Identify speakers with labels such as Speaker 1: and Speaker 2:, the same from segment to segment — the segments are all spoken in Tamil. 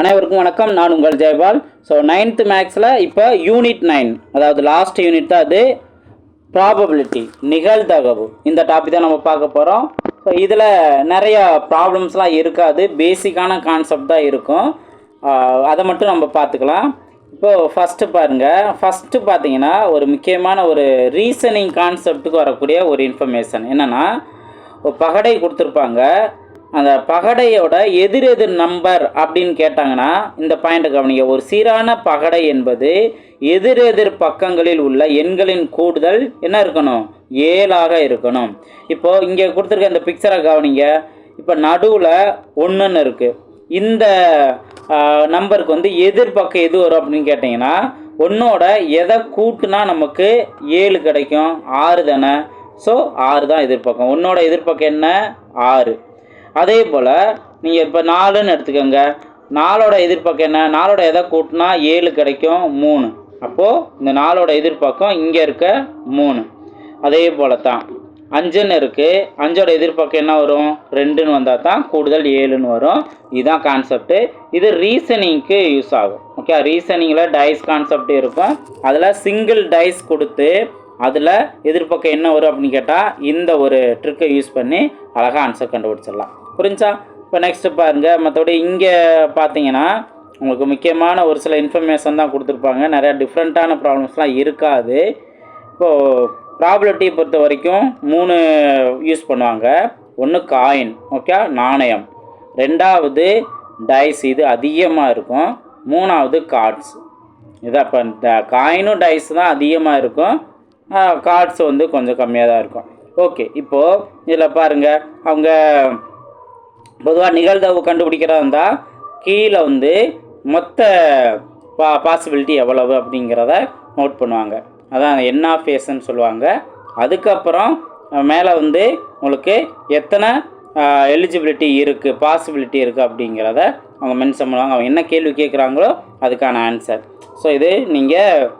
Speaker 1: அனைவருக்கும் வணக்கம். நான் உங்கள் ஜெயபால். ஸோ நைன்த்து மேக்ஸில் இப்போ யூனிட் நைன் அதாவது லாஸ்ட் யூனிட் தான் அது ப்ராபபிலிட்டி நிகழ்தகவு. இந்த டாபிக் தான் நம்ம பார்க்க போகிறோம் ஸோ இதில் நிறைய ப்ராப்ளம்ஸ்லாம் இருக்காது. பேசிக்கான கான்செப்ட் தான் இருக்கும். அதை மட்டும் நம்ம பார்த்துக்கலாம். இப்போது ஃபஸ்ட்டு பாருங்கள் ஃபஸ்ட்டு பார்த்தீங்கன்னா ஒரு முக்கியமான ஒரு ரீசனிங் கான்செப்ட்டுக்கு வரக்கூடிய ஒரு இன்ஃபர்மேஷன் என்னென்னா ஒரு பகடை கொடுத்துருப்பாங்க. அந்த பகடையோட எதிர் எதிர் நம்பர் அப்படின்னு கேட்டாங்கன்னா இந்த பாயிண்ட் கவனிங்க. ஒரு சீரான பகடை என்பது எதிர் எதிர் பக்கங்களில் உள்ள எண்களின் கூடுதல் என்ன இருக்கணும்? ஏழாக இருக்கணும். இப்போது இங்கே கொடுத்துருக்க இந்த பிக்சரை கவனிங்க. இப்போ நடுவில் ஒன்றுன்னு இருக்குது இந்த நம்பருக்கு வந்து எதிர்பக்கம் எது வரும் அப்படின்னு கேட்டிங்கன்னா ஒன்றோட எதை கூட்டுனா நமக்கு ஏழு கிடைக்கும்? ஆறு தானே. ஸோ ஆறு தான் எதிர்பக்கம் ஒன்றோட எதிர்பக்கம் என்ன? ஆறு. அதே போல் நீங்கள் இப்போ நாலுன்னு எடுத்துக்கோங்க. நாலோட எதிர்பார்க்க என்ன? நாலோட எதை கூட்டினா ஏழு கிடைக்கும் மூணு. அப்போது இந்த நாலோட எதிர்பார்க்கம் இங்கே இருக்க மூணு. அதே போல் தான் அஞ்சுன்னு இருக்குது அஞ்சோட எதிர்பார்க்க என்ன வரும்? ரெண்டுன்னு வந்தால் தான் கூடுதல் ஏழுன்னு வரும். இதுதான் கான்செப்ட்டு இது ரீசனிங்க்கு யூஸ் ஆகும். ஓகே ரீசனிங்கில் டைஸ் கான்செப்ட் இருக்கும். அதில் சிங்கிள் டைஸ் கொடுத்து அதில் எதிர்பக்கம் என்ன வரும் அப்படின்னு கேட்டால் இந்த ஒரு ட்ரிக்கை யூஸ் பண்ணி அழகாக ஆன்சர் கண்டுபிடிச்சிடலாம். புரிஞ்சா? இப்போ நெக்ஸ்ட்டு பாருங்கள் மற்றபடி இங்கே பார்த்தீங்கன்னா உங்களுக்கு முக்கியமான ஒரு சில இன்ஃபர்மேஷன் தான் கொடுத்துருப்பாங்க. நிறையா டிஃப்ரெண்ட்டான ப்ராப்ளம்ஸ்லாம் இருக்காது. இப்போது ப்ராபிலிட்டியை பொறுத்த வரைக்கும் மூணு யூஸ் பண்ணுவாங்க. ஒன்று காயின் ஓகே நாணயம். ரெண்டாவது டைஸ் இது அதிகமாக இருக்கும். மூணாவது கார்ட்ஸ் இதான் இப்போ இந்த காயினும் டைஸ் தான் அதிகமாக இருக்கும். கார்ட்ஸ் வந்து கொஞ்சம் கம்மியாக தான் இருக்கும். ஓகே இப்போது இதில் பாருங்கள் அவங்க பொதுவாக நிகழ்தகவு கண்டுபிடிக்கிறதா இருந்தால் கீழே வந்து மொத்த பா பாசிபிலிட்டி எவ்வளவு அப்படிங்கிறத நோட் பண்ணுவாங்க. அதான் என்ன ஃபேஸ்ன்னு சொல்லுவாங்க. அதுக்கப்புறம் மேலே வந்து உங்களுக்கு எத்தனை எலிஜிபிலிட்டி இருக்குது பாசிபிலிட்டி இருக்குது அப்படிங்கிறத அவங்க மென்ஷன் பண்ணுவாங்க. அவங்க என்ன கேள்வி கேட்குறாங்களோ அதுக்கான ஆன்சர் ஸோ இது நீங்கள்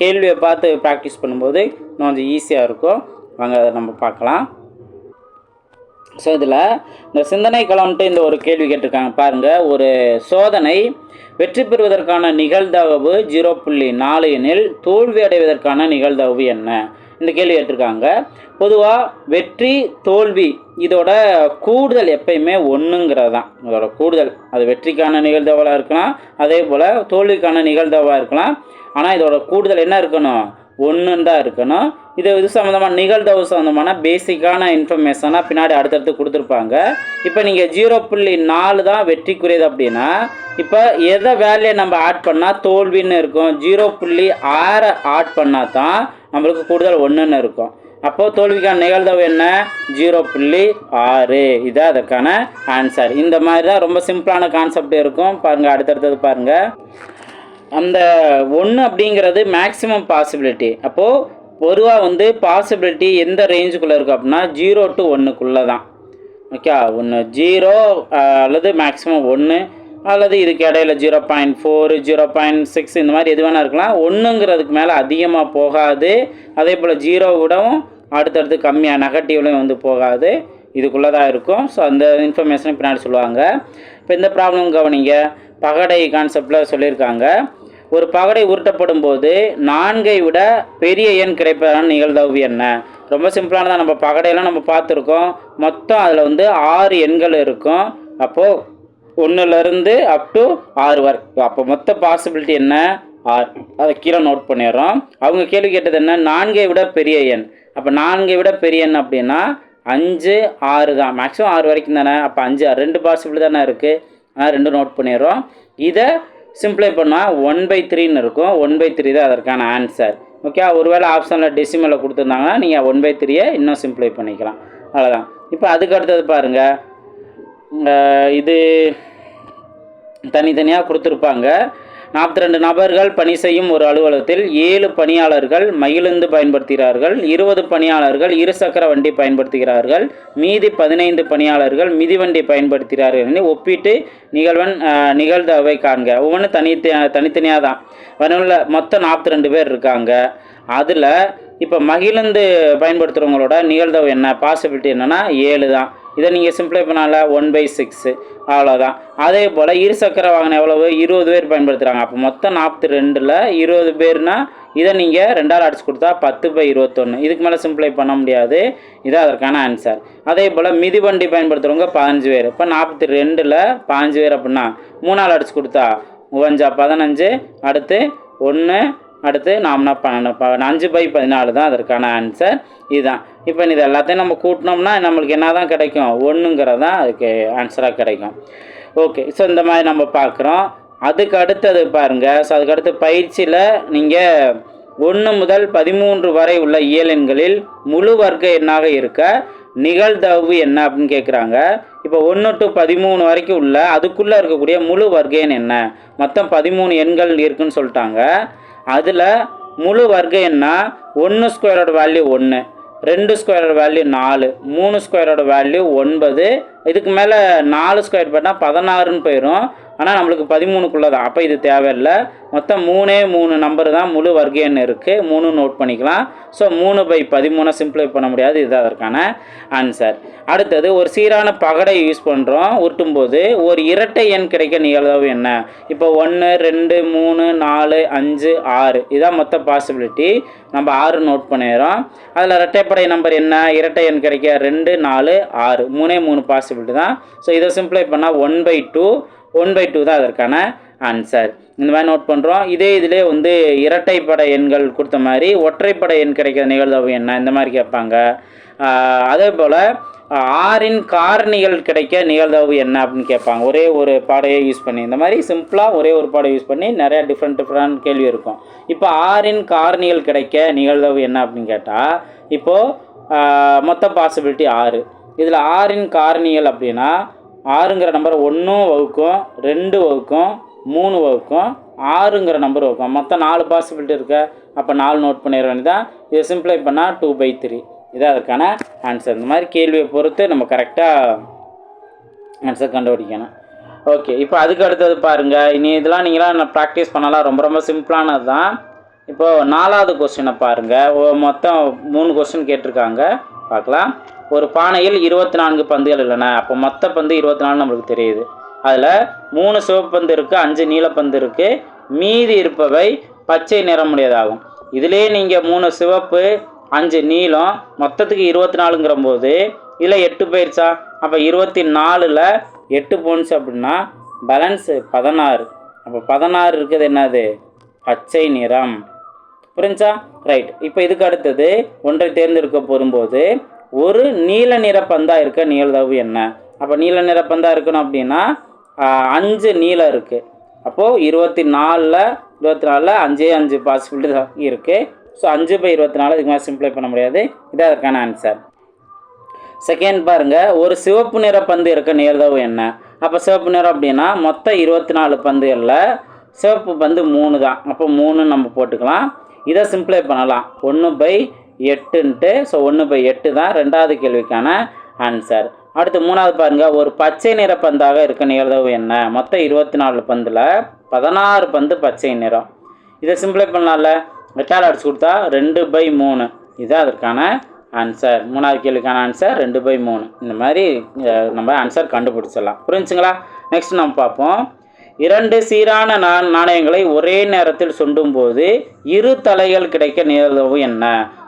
Speaker 1: கேள்வியை பார்த்து ப்ராக்டிஸ் பண்ணும்போது இன்னும் கொஞ்சம் ஈஸியாக இருக்கும். வாங்க அதை நம்ம பார்க்கலாம். ஸோ இதில் இந்த சிந்தனை களம்ட்டு இந்த ஒரு கேள்வி கேட்டிருக்காங்க. பாருங்கள் ஒரு சோதனை வெற்றி பெறுவதற்கான நிகழ்தகவு ஜீரோ புள்ளி நாலு எனில் தோல்வி அடைவதற்கான நிகழ்தகவு என்ன? இந்த கேள்வி கேட்டிருக்காங்க. பொதுவாக வெற்றி தோல்வி இதோட கூடுதல் எப்பயுமே ஒன்றுங்கிறது தான் இதோட கூடுதல். அது வெற்றிக்கான நிகழ்தகவாக இருக்கலாம் அதே போல் தோல்விக்கான நிகழ்தகவாக இருக்கலாம். ஆனால் இதோட கூடுதல் என்ன இருக்கணும்? ஒன்றுன்னு தான் இருக்கணும். இது இது சம்மந்தமான நிகழ்தவு சம்மந்தமான பேசிக்கான இன்ஃபர்மேஷனாக பின்னாடி அடுத்தடுத்து கொடுத்துருப்பாங்க. இப்போ நீங்கள் ஜீரோ புள்ளி நாலு தான் வெற்றிக்குரியது அப்படின்னா இப்போ எதை வேலையை நம்ம ஆட் பண்ணால் தோல்வின்னு இருக்கும்? ஜீரோ புள்ளி ஆறை ஆட் பண்ணால் தான் நம்மளுக்கு கூடுதல் ஒன்றுன்னு இருக்கும். அப்போது தோல்விக்கான நிகழ்தவு என்ன? ஜீரோ புள்ளி ஆறு. இதான் அதற்கான ஆன்சர் இந்த மாதிரி தான் ரொம்ப சிம்பிளான கான்செப்ட் இருக்கும். பாருங்கள் அடுத்தடுத்தது பாருங்கள் அந்த ஒன்று அப்படிங்கிறது மேக்ஸிமம் பாசிபிலிட்டி அப்போது பொதுவாக வந்து பாசிபிலிட்டி எந்த ரேஞ்சுக்குள்ளே இருக்கும் அப்படின்னா ஜீரோ டு ஒன்றுக்குள்ளே தான் ஓகே ஒன்று ஜீரோ அல்லது மேக்ஸிமம் ஒன்று அல்லது இதுக்கு இடையில zero point four zero point six இந்த மாதிரி எது வேணால் இருக்கலாம். ஒன்றுங்கிறதுக்கு மேலே அதிகமாக போகாது. அதே போல் ஜீரோ விடவும் அடுத்தடுத்து கம்மியாக நெகட்டிவ்லையும் வந்து போகாது. இதுக்குள்ளே தான் இருக்கும். ஸோ அந்த இன்ஃபர்மேஷனை பின்னாடி சொல்லுவாங்க. இப்போ இந்த ப்ராப்ளம் கவனிங்க. பகடை கான்செப்டில் சொல்லியிருக்காங்க. ஒரு பகடை உருட்டப்படும் போது நான்கை விட பெரிய எண் கிடைப்பதான நிகழ்தகவு என்ன? ரொம்ப சிம்பிளானதான் நம்ம பகடையெல்லாம் நம்ம பார்த்துருக்கோம். மொத்தம் அதில் வந்து ஆறு எண்கள் இருக்கும். அப்போது ஒன்றுலேருந்து அப் டு ஆறு வரை. அப்போ மொத்த பாசிபிலிட்டி என்ன? ஆறு. அதை கீழே நோட் பண்ணிடுறோம். அவங்க கேள்வி கேட்டது என்ன? நான்கை விட பெரிய எண். அப்போ நான்கை விட பெரிய எண் அப்படின்னா அஞ்சு ஆறு தான். மேக்ஸிமம் ஆறு வரைக்கும் தானே? அப்போ அஞ்சு ஆறு. ரெண்டு பாசிபிள் தானே இருக்குது அதனால் ரெண்டு நோட் பண்ணிடுறோம். இதை சிம்ப்ளை பண்ணால் ஒன் பை த்ரீன்னு இருக்கும். ஒன் பை த்ரீ தான் அதற்கான ஆன்சர் ஓகே ஒருவேளை ஆப்ஷனில் டெசிமலில் கொடுத்துருந்தாங்கன்னா நீங்கள் ஒன் பை த்ரீயை இன்னும் சிம்ப்ளை பண்ணிக்கலாம். அவ்வளோதான் இப்போ அதுக்கு அடுத்தது பாருங்கள் இது தனித்தனியாக கொடுத்துருப்பாங்க. நாற்பத்தி ரெண்டு நபர்கள் பணி செய்யும் ஒரு அலுவலகத்தில் ஏழு பணியாளர்கள் மகிழுந்து பயன்படுத்துகிறார்கள் இருபது பணியாளர்கள் இருசக்கர வண்டி பயன்படுத்துகிறார்கள் மீதி பதினைந்து பணியாளர்கள் மிதிவண்டி பயன்படுத்துகிறார்கள் என்று ஒப்பிட்டு நிகழ்வன் அஹ், நிகழ்தகவை காண்க. ஒவ்வொன்றும் தனி தனித்தனியாக தான். வரல மொத்தம் நாற்பத்தி ரெண்டு பேர் இருக்காங்க. அதில் இப்போ மகிழுந்து பயன்படுத்துகிறவங்களோட நிகழ்ந்தவை என்ன? பாசிபிலிட்டி என்னென்னா ஏழு தான். இதை நீங்கள் சிம்பிளை பண்ணால ஒன் பை சிக்ஸு அவ்வளோதான் அதே போல் இருசக்கர வாகனம் எவ்வளவு? இருபது பேர் பயன்படுத்துகிறாங்க அப்போ மொத்தம் நாற்பத்தி ரெண்டில் இருபது பேர்னால் இதை நீங்கள் ரெண்டாவது அடிச்சு கொடுத்தா பத்து பை இருபத்தொன்று இதுக்கு மேலே சிம்பிளை பண்ண முடியாது. இதான் அதற்கான ஆன்சர் அதே போல் மிதிவண்டி பயன்படுத்துகிறவங்க பதினஞ்சு பேர். இப்போ நாற்பத்தி ரெண்டில் பதினஞ்சு பேர் அப்படின்னா மூணால் அடிச்சு கொடுத்தா மூவஞ்சா பதினஞ்சு அடுத்து ஒன்று அடுத்து நாம்னா பன்னெண்டு ப அஞ்சு பை பதினாலு தான் அதற்கான ஆன்சர் இதுதான். இப்போ இது எல்லாத்தையும் நம்ம கூட்டினோம்னா நம்மளுக்கு என்ன தான் கிடைக்கும்? ஒன்றுங்கிறது தான் அதுக்கு ஆன்சராக கிடைக்கும். ஓகே ஸோ இந்த மாதிரி நம்ம பார்க்குறோம். அதுக்கு அடுத்தது பாருங்கள் ஸோ அதுக்கடுத்து பயிற்சியில் நீங்கள் ஒன்று முதல் பதிமூன்று வரை உள்ள இயலெண்களில் முழு வர்க்க எண்ணாக இருக்க நிகழ்தவு என்ன அப்படின்னு கேட்குறாங்க இப்போ ஒன்று டு பதிமூணு வரைக்கும் உள்ள அதுக்குள்ளே இருக்கக்கூடிய முழு வர்க்க எண் என்ன? மொத்தம் பதிமூணு எண்கள் இருக்குன்னு சொல்லிட்டாங்க. அதில் முழு வர்க்க எண்ணா ஒன்று ஸ்கொயரோட வேல்யூ ஒன்று ரெண்டு ஸ்கொயரோட வேல்யூ நாலு மூணு ஸ்கொயரோட வேல்யூ ஒன்பது இதுக்கு மேலே நாலு ஸ்கொயர் பண்ணால் பதினாறுன்னு போயிடும் ஆனால் நம்மளுக்கு பதிமூணுக்குள்ளே தான் அப்போ இது தேவையில்லை. மொத்தம் மூணே மூணு நம்பர் தான் முழு வர்க்கன்னு இருக்குது மூணு நோட் பண்ணிக்கலாம். ஸோ மூணு பை பதிமூணை சிம்பிளை பண்ண முடியாது. இது அதற்கான ஆன்சர் அடுத்தது ஒரு சீரான பகடை யூஸ் பண்ணுறோம் உருட்டும்போது ஒரு இரட்டை எண் கிடைக்க நிகழ்வு என்ன? இப்போ ஒன்று ரெண்டு மூணு நாலு அஞ்சு ஆறு. இதான் மொத்த பாசிபிலிட்டி நம்ம ஆறு நோட் பண்ணிடுறோம். அதில் இரட்டைப்படை நம்பர் என்ன? இரட்டை எண் கிடைக்க ரெண்டு நாலு ஆறு. மூணே மூணு பாசிபிலிட்டி தான். ஸோ இதை சிம்பிளை பண்ணால் one by two one by two தான் அதற்கான ஆன்சர் இந்த மாதிரி நோட் பண்ணுறோம் இதே இதிலே வந்து இரட்டைப்படை எண்கள் கொடுத்த மாதிரி ஒற்றைப்படை எண் கிடைக்கிற நிகழ்தகவு என்ன? இந்த மாதிரி கேட்பாங்க. அதே போல் ஆறின் காரணிகள் கிடைக்க நிகழ்தகவு என்ன அப்படின்னு கேட்பாங்க. ஒரே ஒரு பாடையை யூஸ் பண்ணி. இந்த மாதிரி சிம்பிளாக ஒரே ஒரு பாடை யூஸ் பண்ணி நிறையா டிஃப்ரெண்ட் டிஃப்ரெண்ட் கேள்வி இருக்கும். இப்போ ஆறின் காரணிகள் கிடைக்க நிகழ்தகவு என்ன அப்படின்னு கேட்டால் இப்போது மொத்த பாசிபிலிட்டி ஆறு. இதில் ஆறின் காரணிகள் அப்படின்னா ஆறுங்கிற நம்பரை ஒன்றும் வகுக்கும் ரெண்டு வகுக்கும் மூணு வகுக்கும் ஆறுங்கிற நம்பர் வகுக்கும். மொத்தம் நாலு பாசிபிலிட்டி இருக்க. அப்போ நாலு நோட் பண்ணிட வேண்டியதான் இதை சிம்பிளை பண்ணால் டூ பை த்ரீ இதான் அதற்கான ஆன்சர் இந்த மாதிரி கேள்வியை பொறுத்து நம்ம கரெக்டாக ஆன்சர் கண்டுபிடிக்கணும். ஓகே இப்போ அதுக்கு அடுத்தது பாருங்கள் இனி இதெல்லாம் நீங்களாம் ப்ராக்டிஸ் பண்ணலாம்? ரொம்ப ரொம்ப சிம்பிளானது தான் இப்போது நாலாவது கொஸ்டினை பாருங்கள் மொத்தம் மூணு கொஸ்டின் கேட்டிருக்காங்க. பார்க்கலாம். ஒரு பானையில் இருபத்தி நான்கு பந்துகள் இல்லைண்ணே அப்போ மொத்த பந்து இருபத்தி நாலு நம்மளுக்கு தெரியுது. அதில் மூணு சிவப்பு பந்து இருக்குது அஞ்சு நீலப்பந்து இருக்குது மீதி இருப்பவை பச்சை நிறமுடையதாகும் இதிலே நீங்கள் மூணு சிவப்பு அஞ்சு நீளம் மொத்தத்துக்கு இருபத்தி நாலுங்கிற போது இதில் எட்டு போயிடுச்சா அப்போ இருபத்தி நாலில் எட்டு போணுச்சு அப்படின்னா பேலன்ஸு பதினாறு. அப்போ பதினாறு இருக்குது என்னது? பச்சை நிறம். புரிஞ்சா? ரைட் இப்போ இதுக்கு அடுத்தது ஒன்றை தேர்ந்தெடுக்க போகும்போது ஒரு நீல நிற பந்தா இருக்க நிகழ்தகவு என்ன? அப்போ நீல நிற பந்தா இருக்கணும் அப்படின்னா அஞ்சு நீலம் இருக்குது அப்போது இருபத்தி நாலில் இருபத்தி நாலில் அஞ்சே அஞ்சு பாசிபிலிட்டி தான் இருக்குது ஸோ அஞ்சு பை இருபத்தி நாலு இதுக்கு மேலே சிம்பிளை பண்ண முடியாது. இது அதற்கான ஆன்சர் செகண்ட் பாருங்க ஒரு சிவப்பு நிற பந்து இருக்க நிகழ்தகவு என்ன? அப்போ சிவப்பு நிறம் அப்படின்னா மொத்தம் இருபத்தி நாலு பந்துகளில் சிவப்பு பந்து மூணு தான். அப்போ மூணு நம்ம போட்டுக்கலாம். இதை சிம்பிளை பண்ணலாம். ஒன்று பை எட்டுன்ட்டு ஸோ ஒன்று பை எட்டு தான் ரெண்டாவது கேள்விக்கான ஆன்சர் அடுத்து மூணாவது பாருங்கள் ஒரு பச்சை நிற பந்தாக இருக்க நிகழ்வு என்ன? மொத்தம் இருபத்தி நாலு பந்தில் பதினாறு பந்து பச்சை நிறம். இதை சிம்பிளை பண்ணலாம்ல? வெட்டால் அடிச்சு கொடுத்தா ரெண்டு பை மூணு. இதுதான் அதற்கான ஆன்சர் மூணாவது கேள்விக்கான ஆன்சர் ரெண்டு பை மூணு. இந்த மாதிரி நம்ம ஆன்சர் கண்டுபிடிச்சிடலாம். புரிஞ்சுங்களா? நெக்ஸ்ட் நம்ம பார்ப்போம். இரண்டு சீரான நா நாணயங்களை ஒரே நேரத்தில் சுண்டும் போது இரு தலைகள் கிடைக்க நிகழ்வு என்ன?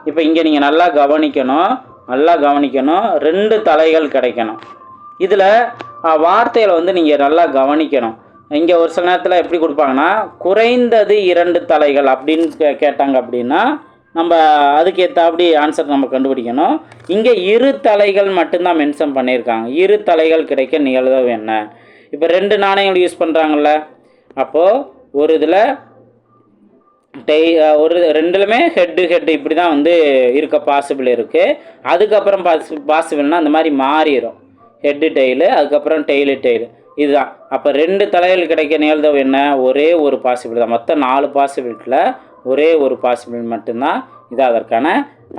Speaker 1: இப்போ இங்கே நீங்கள் நல்லா கவனிக்கணும் நல்லா கவனிக்கணும் ரெண்டு தலைகள் கிடைக்கணும். இதில் வார்த்தைகளை வந்து நீங்கள் நல்லா கவனிக்கணும். இங்கே ஒரு சில நேரத்தில் எப்படி கொடுப்பாங்கன்னா குறைந்தது இரண்டு தலைகள் அப்படின்னு கே கேட்டாங்க அப்படின்னா நம்ம அதுக்கு ஏற்றாப்படி ஆன்சர் நம்ம கண்டுபிடிக்கணும். இங்கே இரு தலைகள் மட்டும்தான் மென்ஷன் பண்ணியிருக்காங்க. இரு தலைகள் கிடைக்க நிகழ்வு என்ன? இப்போ ரெண்டு நாணயங்கள் யூஸ் பண்ணுறாங்கல்ல அப்போது ஒரு இதில் டெய் ஒரு ரெண்டுலுமே ஹெட்டு ஹெட்டு இப்படி தான் வந்து இருக்க பாசிபிள் இருக்குது அதுக்கப்புறம் பாசி பாசிபிள்னால் அந்த மாதிரி மாறிடும் ஹெட்டு டெய்லு அதுக்கப்புறம் டெய்லு டெய்லு இதுதான். அப்போ ரெண்டு தலைகள் கிடைக்க நிகழ்தகவு என்ன? ஒரே ஒரு பாசிபிள் தான். மொத்தம் நாலு பாசிபிலிட்டியில் ஒரே ஒரு பாசிபிள் மட்டும்தான். இது அதற்கான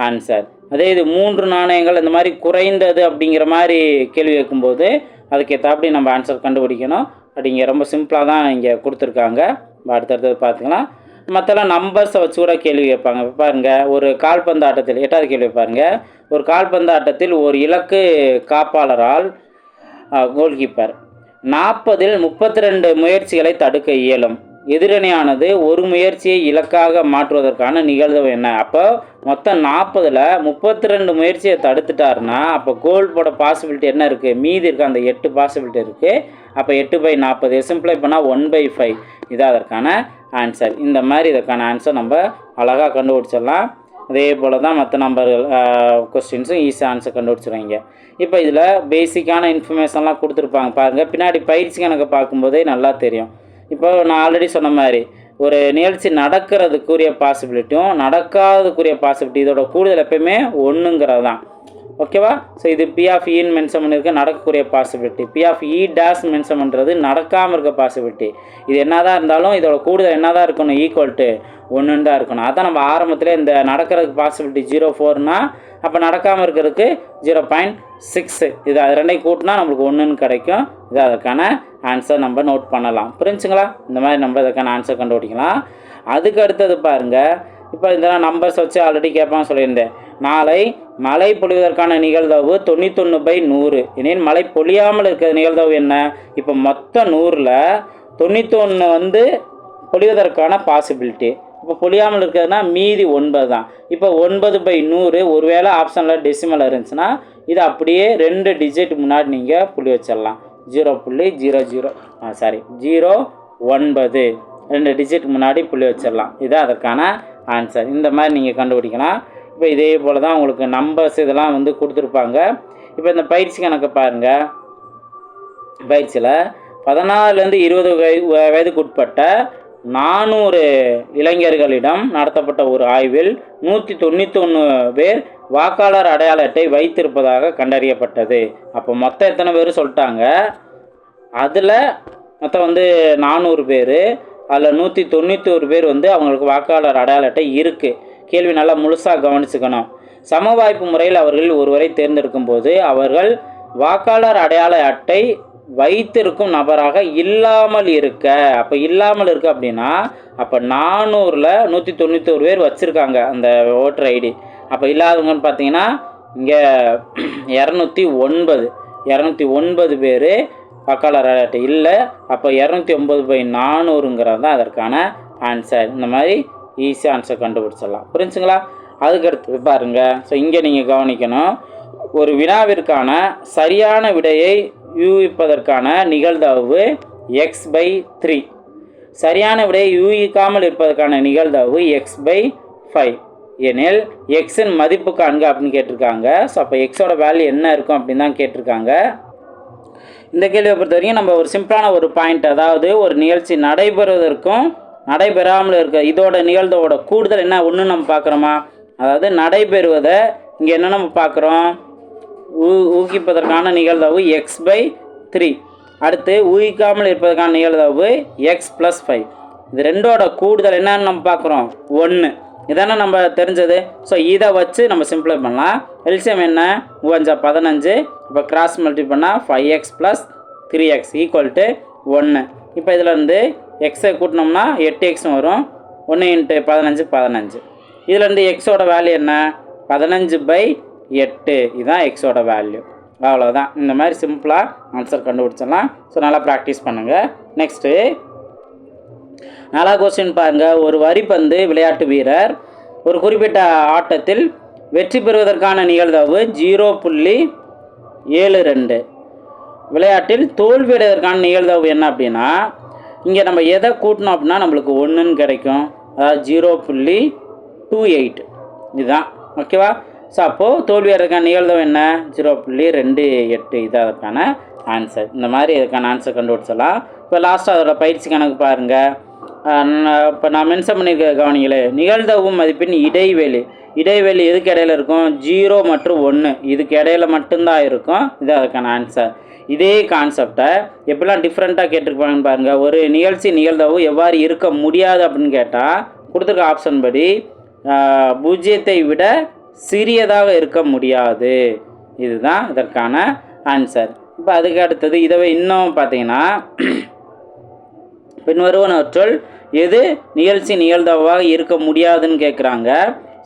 Speaker 1: ஆன்சர் அதே இது மூன்று நாணயங்கள் இந்த மாதிரி குறைந்தது அப்படிங்கிற மாதிரி கேள்வி கேட்கும்போது அதுக்கு ஏற்றாப்படி நம்ம ஆன்சர் கண்டுபிடிக்கணும். அப்படிங்க ரொம்ப சிம்பிளாக தான் இங்கே கொடுத்துருக்காங்க. அடுத்தடுத்தது பார்த்துக்கலாம். மற்றெல்லாம் நம்பர்ஸை வச்சு கூட கேள்வி கேட்பாங்க. இப்ப பாருங்க ஒரு கால்பந்து ஆட்டத்தில் எட்டாவது கேள்வி பாருங்க. ஒரு கால்பந்து ஆட்டத்தில் ஒரு இலக்கு காப்பாளரால் கோல் கீப்பர் நாற்பதில் முப்பத்தி ரெண்டு முயற்சிகளை தடுக்க இயலும். எதிரணியானது ஒரு முயற்சியை இலக்காக மாற்றுவதற்கான நிகழ்வு என்ன? அப்போ மொத்தம் நாற்பதில் முப்பத்தி ரெண்டு முயற்சியை தடுத்துட்டாருன்னா அப்போ கோல் போட பாசிபிலிட்டி என்ன இருக்குது மீதி இருக்க அந்த எட்டு பாசிபிலிட்டி இருக்குது அப்போ எட்டு பை நாற்பது சிம்பிளை பண்ணால் ஒன் பை ஃபைவ் இதான் அதற்கான ஆன்சர் இந்த மாதிரி இதற்கான ஆன்சர் நம்ம அழகாக கண்டுபிடிச்சிடலாம். அதே போல் தான் மற்ற நம்பர்கள் கொஸ்டின்ஸும் ஈஸியாக ஆன்சர் கண்டுபிடிச்சிருவீங்க. இப்போ இதில் பேசிக்கான இன்ஃபர்மேஷன்லாம் கொடுத்துருப்பாங்க பாருங்கள் பின்னாடி பயிற்சி கணக்கு பார்க்கும்போதே நல்லா தெரியும். இப்போ நான் ஆல்ரெடி சொன்ன மாதிரி ஒரு நிகழ்ச்சி நடக்கிறதுக்குரிய பாசிபிலிட்டியும் நடக்காததுக்குரிய பாசிபிலிட்டி இதோட கூடுதல் எப்பயுமே ஒன்றுங்கிறது தான் ஓகேவா ஸோ இது பி ஆஃப் இன்னு e மென்ஷன் பண்ணியிருக்க நடக்கக்கூடிய possibility P of E dash mention பண்ணுறது நடக்காமல் இருக்க பாசிபிலிட்டி இது என்ன தான் இருந்தாலும் இதோட கூடுதல் என்னதான் இருக்கணும் ஈக்குவல் டு ஒன்றுன்னு தான் இருக்கணும். அதான் நம்ம ஆரம்பத்தில் இந்த நடக்கிறதுக்கு பாசிபிலிட்டி ஜீரோ ஃபோர்னால் அப்போ நடக்காமல் இருக்கிறதுக்கு ஜீரோ பாயிண்ட் சிக்ஸு இது அது ரெண்டையும் கூட்டினா நம்மளுக்கு ஒன்றுன்னு கிடைக்கும். இது அதற்கான ஆன்சர் நம்ம நோட் பண்ணலாம். புரிஞ்சுங்களா? இந்த மாதிரி நம்ம இதற்கான ஆன்சர் கண்டுபிடிக்கலாம். அதுக்கு அடுத்தது பாருங்கள் இப்போ இதெல்லாம் நம்பர்ஸ் வச்சு ஆல்ரெடி கேட்பான்னு சொல்லியிருந்தேன். நாளை மழை பொழிவதற்கான நிகழ்தவு தொண்ணூத்தொன்று பை நூறு. எனில் மழை பொழியாமல் இருக்கிற நிகழ்தவு என்ன? இப்போ மொத்த நூறில் தொண்ணூத்தொன்று வந்து பொழிவதற்கான பாசிபிலிட்டி இப்போ பொழியாமல் இருக்கிறதுனா மீதி ஒன்பது தான் இப்போ ஒன்பது பை நூறு ஒருவேளை ஆப்ஷனில் டெசிமல் இருந்துச்சுன்னா இது அப்படியே ரெண்டு டிஜிட் முன்னாடி நீங்கள் புள்ளி வச்சிடலாம். ஜீரோ புள்ளி ஜீரோ ஜீரோ. சாரி ஜீரோ ஒன்பது. ரெண்டு டிஜிட் முன்னாடி புள்ளி வச்சிடலாம். இது அதற்கான ஆன்சர் இந்த மாதிரி நீங்கள் கண்டுபிடிக்கலாம். இப்போ இதே போல் தான் உங்களுக்கு நம்பர்ஸ் இதெல்லாம் வந்து கொடுத்துருப்பாங்க. இப்போ இந்த பயிற்சி கணக்கு பாருங்கள் பயிற்சியில் பதினாலுலேருந்து இருபது வய வயதுக்கு உட்பட்ட நானூறு இளைஞர்களிடம் நடத்தப்பட்ட ஒரு ஆய்வில் நூற்றி தொண்ணூத்தொன்று பேர் வாக்காளர் அடையாள அட்டை வைத்திருப்பதாக கண்டறியப்பட்டது. அப்போ மொத்தம் எத்தனை பேர் சொல்லிட்டாங்க? அதில் மொத்தம் வந்து நானூறு பேர் அதில் நூற்றி தொண்ணூத்தோரு பேர் வந்து அவங்களுக்கு வாக்காளர் அடையாள அட்டை இருக்குது கேள்வி நல்லா முழுசாக கவனிச்சுக்கணும். சம வாய்ப்பு முறையில் அவர்கள் ஒருவரை தேர்ந்தெடுக்கும் போது அவர்கள் வாக்காளர் அடையாள அட்டை வைத்திருக்கும் நபராக இல்லாமல் இருக்க. அப்போ இல்லாமல் இருக்க அப்படின்னா அப்போ நானூறில் நூற்றி தொண்ணூத்தோரு பேர் வச்சுருக்காங்க அந்த ஓட்டர் ஐடி. அப்போ இல்லாதவங்கன்னு பார்த்தீங்கன்னா இங்கே இரநூத்தி ஒன்பது இரநூத்தி ஒன்பது பேர் வாக்காளர் அட்டை இல்லை அப்போ இரநூத்தி ஒம்பது பை நானூறுங்கிறது தான் அதற்கான ஆன்சர் இந்த மாதிரி ஈஸியாக ஆன்சர் கண்டுபிடிச்சிடலாம். புரிஞ்சுங்களா? அதுக்கடுத்து பாருங்கள் ஸோ இங்கே நீங்கள் கவனிக்கணும். ஒரு வினாவிற்கான சரியான விடையை யூகிப்பதற்கான நிகழ்தகவு எக்ஸ் பை த்ரீ சரியான விடையை யூகிக்காமல் இருப்பதற்கான நிகழ்தகவு எக்ஸ் பை ஃபைவ் எனில் எக்ஸின் மதிப்பு காண்க அப்படின்னு கேட்டிருக்காங்க. ஸோ அப்போ எக்ஸோட வேல்யூ என்ன இருக்கும் அப்படின்னு தான் கேட்டிருக்காங்க. இந்த கேள்வியை பொறுத்த வரைக்கும் நம்ம ஒரு சிம்பிளான ஒரு பாயிண்ட் அதாவது ஒரு நிகழ்ச்சி நடைபெறுவதற்கும் நடைபெறாமல் இருக்க இதோட நிகழ்தோட கூடுதல் என்ன? ஒன்று நம்ம பார்க்குறோமா? அதாவது நடைபெறுவதை இங்கே என்ன நம்ம பார்க்குறோம்? ஊகிப்பதற்கான நிகழ்தகவு எக்ஸ் பை த்ரீ அடுத்து ஊகிக்காமல் இருப்பதற்கான நிகழ்தகவு எக்ஸ் ப்ளஸ் ஃபைவ் இது ரெண்டோட கூடுதல் என்னன்னு நம்ம பார்க்குறோம். ஒன்று இதானே நம்ம தெரிஞ்சது. ஸோ இதை வச்சு நம்ம சிம்பிளை பண்ணலாம். எல்சியம் என்ன? மூவஞ்சா பதினஞ்சு. இப்போ கிராஸ் மல்டி பண்ணால் five x plus three x equal to ஒன்று இப்போ இதில் இருந்து எக்ஸை கூட்டினோம்னா எட்டு எக்ஸ் வரும். ஒன்று இன்ட்டு பதினஞ்சு பதினஞ்சு. இதுலேருந்து எக்ஸோட வேல்யூ என்ன? பதினஞ்சு பை எட்டு. இதுதான் எக்ஸோட வேல்யூ அவ்வளோதான் இந்த மாதிரி சிம்பிளாக ஆன்சர் கண்டுபிடிச்சிடலாம். ஸோ நல்லா ப்ராக்டிஸ் பண்ணுங்கள் நெக்ஸ்ட்டு நல்லா கொஸ்டின் பாருங்கள் ஒரு வரி பந்து விளையாட்டு வீரர் ஒரு குறிப்பிட்ட ஆட்டத்தில் வெற்றி பெறுவதற்கான நிகழ்தகவு ஜீரோ புள்ளி ஏழு ரெண்டு. விளையாட்டில் தோல்வியடைவதற்கான நிகழ்தகவு என்ன அப்படின்னா இங்கே நம்ம எதை கூட்டினோம் அப்படின்னா நம்மளுக்கு ஒன்றுன்னு கிடைக்கும். அதாவது ஜீரோ புள்ளி டூ எயிட். இதுதான். ஓகேவா ஸோ அப்போது தோல்வியடைவதற்கான நிகழ்தகவு என்ன? ஜீரோ புள்ளி ரெண்டு எட்டு. இது அதற்கான ஆன்சர் இந்த மாதிரி இதுக்கான ஆன்சர் கண்டுபிடிச்சலாம் இப்போ லாஸ்ட்டாக அதோட பயிற்சி கணக்கு பாருங்கள் இப்போ நான் மென்ஷன் பண்ணியிருக்க கவனிங்களே நிகழ்தகவு மதிப்பின் இடைவெளி. இடைவெளி எதுக்கு இடையில இருக்கும்? ஜீரோ மற்றும் ஒன்று இதுக்கு இடையில மட்டும்தான் இருக்கும். இது அதுக்கான ஆன்சர் இதே கான்செப்டை எப்படிலாம் டிஃப்ரெண்ட்டாக கேட்டிருப்பாங்கன்னு பாருங்கள் ஒரு நிகழ்ச்சி நிகழ்தகவு எவ்வாறு இருக்க முடியாது அப்படின்னு கேட்டால் கொடுத்துருக்க ஆப்ஷன் படி பூஜ்ஜியத்தை விட சிறியதாக இருக்க முடியாது. இதுதான் இதற்கான ஆன்சர் இப்போ அதுக்கு அடுத்தது இதை இன்னும் பார்த்தீங்கன்னா பின்வருவனவற்றுள் எது நிகழ்ச்சி நிகழ்தவாக இருக்க முடியாதுன்னு கேட்குறாங்க.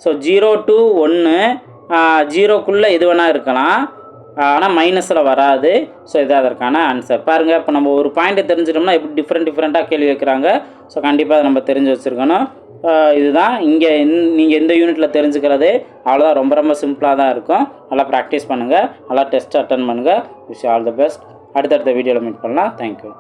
Speaker 1: ஸோ ஜீரோ டு ஒன்று ஜீரோக்குள்ளே எது வேணால் இருக்கலாம். ஆனால் மைனஸில் வராது. ஸோ இது அதற்கான ஆன்சர் பாருங்கள் இப்போ நம்ம ஒரு பாயிண்ட்டை தெரிஞ்சிட்டோம்னா எப்படி டிஃப்ரெண்ட் டிஃப்ரெண்ட்டாக கேள்வி வைக்கிறாங்க ஸோ கண்டிப்பாக அதை நம்ம தெரிஞ்சு வச்சுருக்கணும். இதுதான். இங்கே நீங்கள் எந்த யூனிட்டில் தெரிஞ்சுக்கிறது அவ்வளோதான் ரொம்ப ரொம்ப சிம்பிளாக தான் இருக்கும். நல்லா ப்ராக்டிஸ் பண்ணுங்கள் நல்லா டெஸ்ட் அட்டன் பண்ணுங்கள் விஷ் ஆல் தி பெஸ்ட் அடுத்தடுத்த வீடியோவில் மீட் பண்ணலாம். தேங்க்யூ